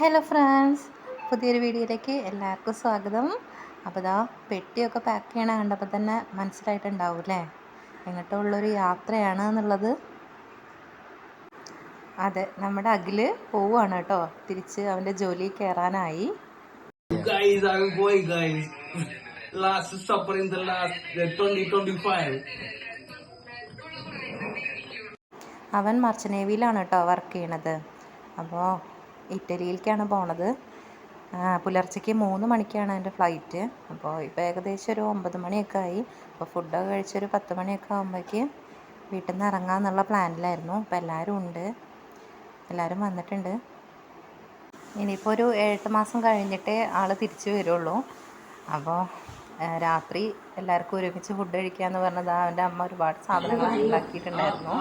Hello friends പുതിയൊരു വീഡിയോയിലേക്ക് എല്ലാവർക്കും സ്വാഗതം. അപ്പോൾ ഇതാ പെട്ടിയൊക്കെ പാക്ക് ചെയ്യണ കണ്ടപ്പോൾ തന്നെ മനസ്സിലായിട്ടുണ്ടാവും അല്ലേ? എങ്ങോട്ടുള്ളൊരു യാത്രയാണ് എന്നുള്ളത്. അതെ നമ്മുടെ അഖിൽ പോവുകയാണ് കേട്ടോ. തിരിച്ച് അവന്റെ ജോലി കയറാനായി. Guys, I'm going, guys. Last supper in the last 2025. അവൻ മർച്ചനേവിയിലാണ് നേവിയിലാണ് കേട്ടോ വർക്ക് ചെയ്യണത്. അപ്പോൾ ഇറ്റലിയിലേക്കാണ് പോണത്. പുലർച്ചയ്ക്ക് മൂന്ന് മണിക്കാണ് എന്റെ ഫ്ലൈറ്റ് അപ്പോൾ ഇപ്പോൾ ഏകദേശം ഒരു ഒമ്പത് മണിയൊക്കെ ആയി. അപ്പോൾ ഫുഡൊക്കെ കഴിച്ചൊരു പത്ത് മണിയൊക്കെ ആകുമ്പോഴേക്ക് വീട്ടിൽ നിന്ന് ഇറങ്ങാമെന്നുള്ള പ്ലാനിലായിരുന്നു അപ്പോൾ എല്ലാവരും ഉണ്ട്. എല്ലാവരും വന്നിട്ടുണ്ട്. ഇനിയിപ്പോൾ ഒരു എട്ട് മാസം കഴിഞ്ഞിട്ടേ ആൾ തിരിച്ചു വരുള്ളൂ. അപ്പോൾ രാത്രി എല്ലാവർക്കും ഒരുമിച്ച് ഫുഡ് കഴിക്കുക എന്ന് പറഞ്ഞത് അവന്റെ അമ്മ ഒരുപാട് സാധനങ്ങൾ ഉണ്ടാക്കിയിട്ടുണ്ടായിരുന്നു.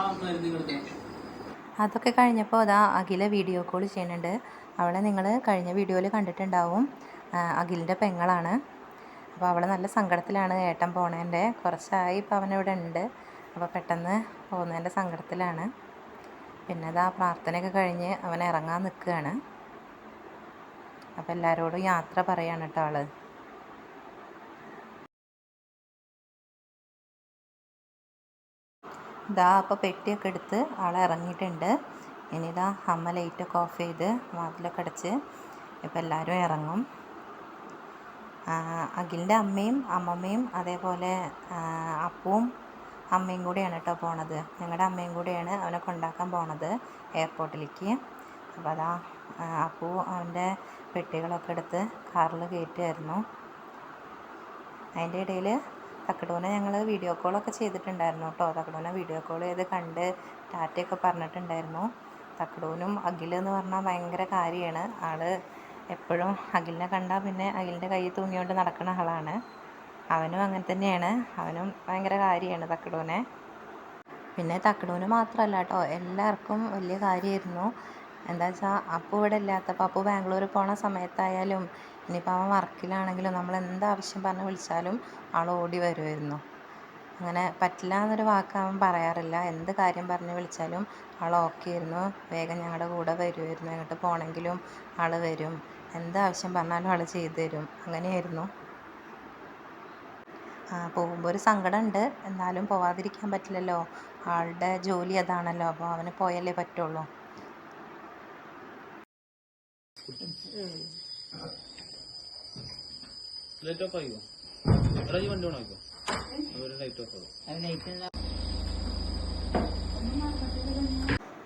അതൊക്കെ കഴിഞ്ഞപ്പോൾ അതാ അഖില വീഡിയോ കോൾ ചെയ്യുന്നുണ്ട്. അവളെ നിങ്ങൾ കഴിഞ്ഞ വീഡിയോയിൽ കണ്ടിട്ടുണ്ടാവും. അഖിലിന്റെ പെങ്ങളാണ്. അപ്പോൾ അവളെ നല്ല സങ്കടത്തിലാണ് ഏട്ടൻ പോണേന്റെ. കുറച്ചായി ഇപ്പോൾ അവനിവിടെ ഉണ്ട്. അപ്പോൾ പെട്ടെന്ന് പോകുന്നതിന്റെ സങ്കടത്തിലാണ്. പിന്നെ അതാ പ്രാർത്ഥനയൊക്കെ കഴിഞ്ഞ് അവൻ ഇറങ്ങാൻ നിൽക്കുകയാണ് അപ്പോൾ എല്ലാവരോടും യാത്ര പറയാണ് കേട്ടോ ആൾ ഇതാ അപ്പോൾ പെട്ടിയൊക്കെ എടുത്ത് ആളെ ഇറങ്ങിയിട്ടുണ്ട്. ഇനി ഇതാ അമ്മ ലൈറ്റൊക്കെ ഓഫ് ചെയ്ത് വാതിലൊക്കെ അടച്ച് ഇപ്പോൾ എല്ലാവരും ഇറങ്ങും. അഖിലിന്റെ അമ്മയും അമ്മമ്മയും അതേപോലെ അപ്പവും അമ്മയും കൂടിയാണ് കേട്ടോ പോണത്. ഞങ്ങളുടെ അമ്മയും കൂടിയാണ് അവനെ കൊണ്ടാക്കാൻ പോണത് എയർപോർട്ടിലേക്ക് അപ്പോൾ അതാ അപ്പു അവന്റെ പെട്ടികളൊക്കെ എടുത്ത് കാറിൽ കയറ്റുമായിരുന്നു അതിന്റെ ഇടയിൽ തക്കടൂനെ ഞങ്ങൾ വീഡിയോ കോളൊക്കെ ചെയ്തിട്ടുണ്ടായിരുന്നു കേട്ടോ. തക്കടൂനെ വീഡിയോ കോൾ ചെയ്ത് കണ്ട് ടാറ്റയൊക്കെ പറഞ്ഞിട്ടുണ്ടായിരുന്നു. തക്കടൂനും അഖിൽ എന്ന് പറഞ്ഞാൽ ഭയങ്കര കാര്യമാണ് ആൾ എപ്പോഴും അഖിലിനെ കണ്ടാൽ പിന്നെ അഖിലിന്റെ കൈ തൂങ്ങിക്കൊണ്ട് നടക്കുന്ന ആളാണ്. അവനും അങ്ങനെ തന്നെയാണ്. അവനും ഭയങ്കര കാര്യമാണ് തക്കടൂനെ. പിന്നെ തക്കടൂന് മാത്രമല്ല കേട്ടോ എല്ലാവർക്കും വലിയ കാര്യമായിരുന്നു എന്താ വെച്ചാൽ അപ്പു ഇവിടെ ഇല്ലാത്തപ്പോൾ അപ്പു ബാംഗ്ലൂർ പോണ സമയത്തായാലും ഇനിയിപ്പോൾ അവൻ വർക്കിലാണെങ്കിലും നമ്മൾ എന്ത് ആവശ്യം പറഞ്ഞ് വിളിച്ചാലും ആൾ ഓടി വരുമായിരുന്നു. അങ്ങനെ പറ്റില്ല എന്നൊരു വാക്ക് അവൻ പറയാറില്ല. എന്ത് കാര്യം പറഞ്ഞ് വിളിച്ചാലും ആൾ ഓക്കെ ആയിരുന്നു. വേഗം ഞങ്ങളുടെ കൂടെ വരുമായിരുന്നു. എങ്ങോട്ട് പോകണമെങ്കിലും ആൾ വരും. എന്ത് ആവശ്യം പറഞ്ഞാലും ആൾ ചെയ്തു തരും. അങ്ങനെയായിരുന്നു. പോകുമ്പോൾ ഒരു സങ്കടമുണ്ട്. എന്നാലും പോവാതിരിക്കാൻ പറ്റില്ലല്ലോ. ആളുടെ ജോലി അതാണല്ലോ. അപ്പോൾ അവന് പോയല്ലേ പറ്റുള്ളൂ. ലൈറ്റ് ഓഫ് ആയിക്കോ? എടാ ഈ വണ്ടി ഓൺ ആയിക്കോ? അതുപോലെ ലൈറ്റ് ഓഫ് ആകും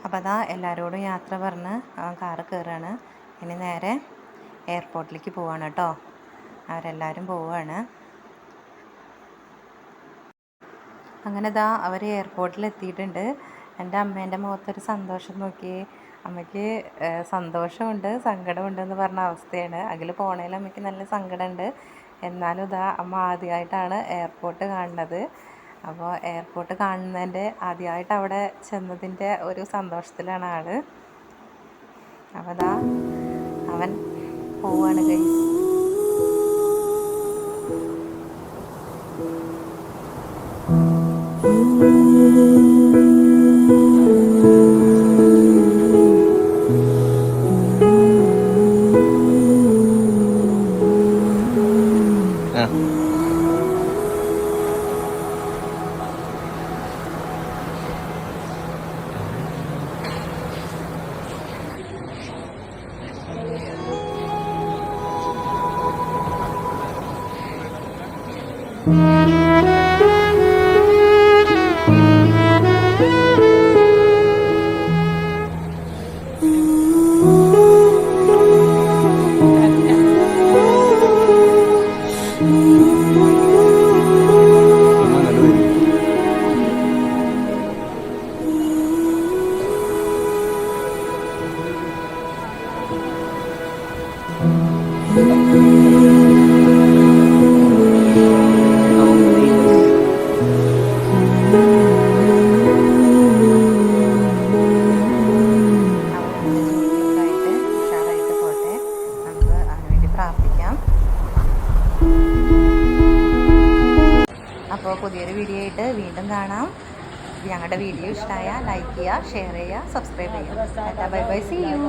അപ്പോൾ അതാ എല്ലാവരോടും യാത്ര പറഞ്ഞ് കാറ് കയറുകയാണ് ഇനി നേരെ എയർപോർട്ടിലേക്ക് പോവാണ് കേട്ടോ. അവരെല്ലാവരും പോവാണ്. അങ്ങനെ ദാ അവർ എയർപോർട്ടിൽ എത്തിയിട്ടുണ്ട് എന്റെ അമ്മേന്റെ മുഖത്തൊരു സന്തോഷം നോക്കി അമ്മയ്ക്ക് സന്തോഷമുണ്ട് സങ്കടമുണ്ട് എന്ന് പറഞ്ഞ അവസ്ഥയാണ്. അതിൽ പോണേൽ അമ്മയ്ക്ക് നല്ല സങ്കടമുണ്ട്. എന്നാലും ഇതാ അമ്മ ആദ്യമായിട്ടാണ് എയർപോർട്ട് കാണുന്നത്. അപ്പോൾ എയർപോർട്ട് കാണുന്നതിന്റെ ആദ്യമായിട്ട് അവിടെ ചെന്നതിന്റെ ഒരു സന്തോഷത്തിലാണ് ആൾ. അപ്പോൾ ഇതാ അവൻ പോവാണ് ഗൈസ് അവൻ അപ്പോൾ പുതിയൊരു വീഡിയോ ആയിട്ട് വീണ്ടും കാണാം. ഞങ്ങളുടെ വീഡിയോ ഇഷ്ടമായ ലൈക്ക് ചെയ്യുക ഷെയർ ചെയ്യുക സബ്സ്ക്രൈബ് ചെയ്യുക. Bye bye C U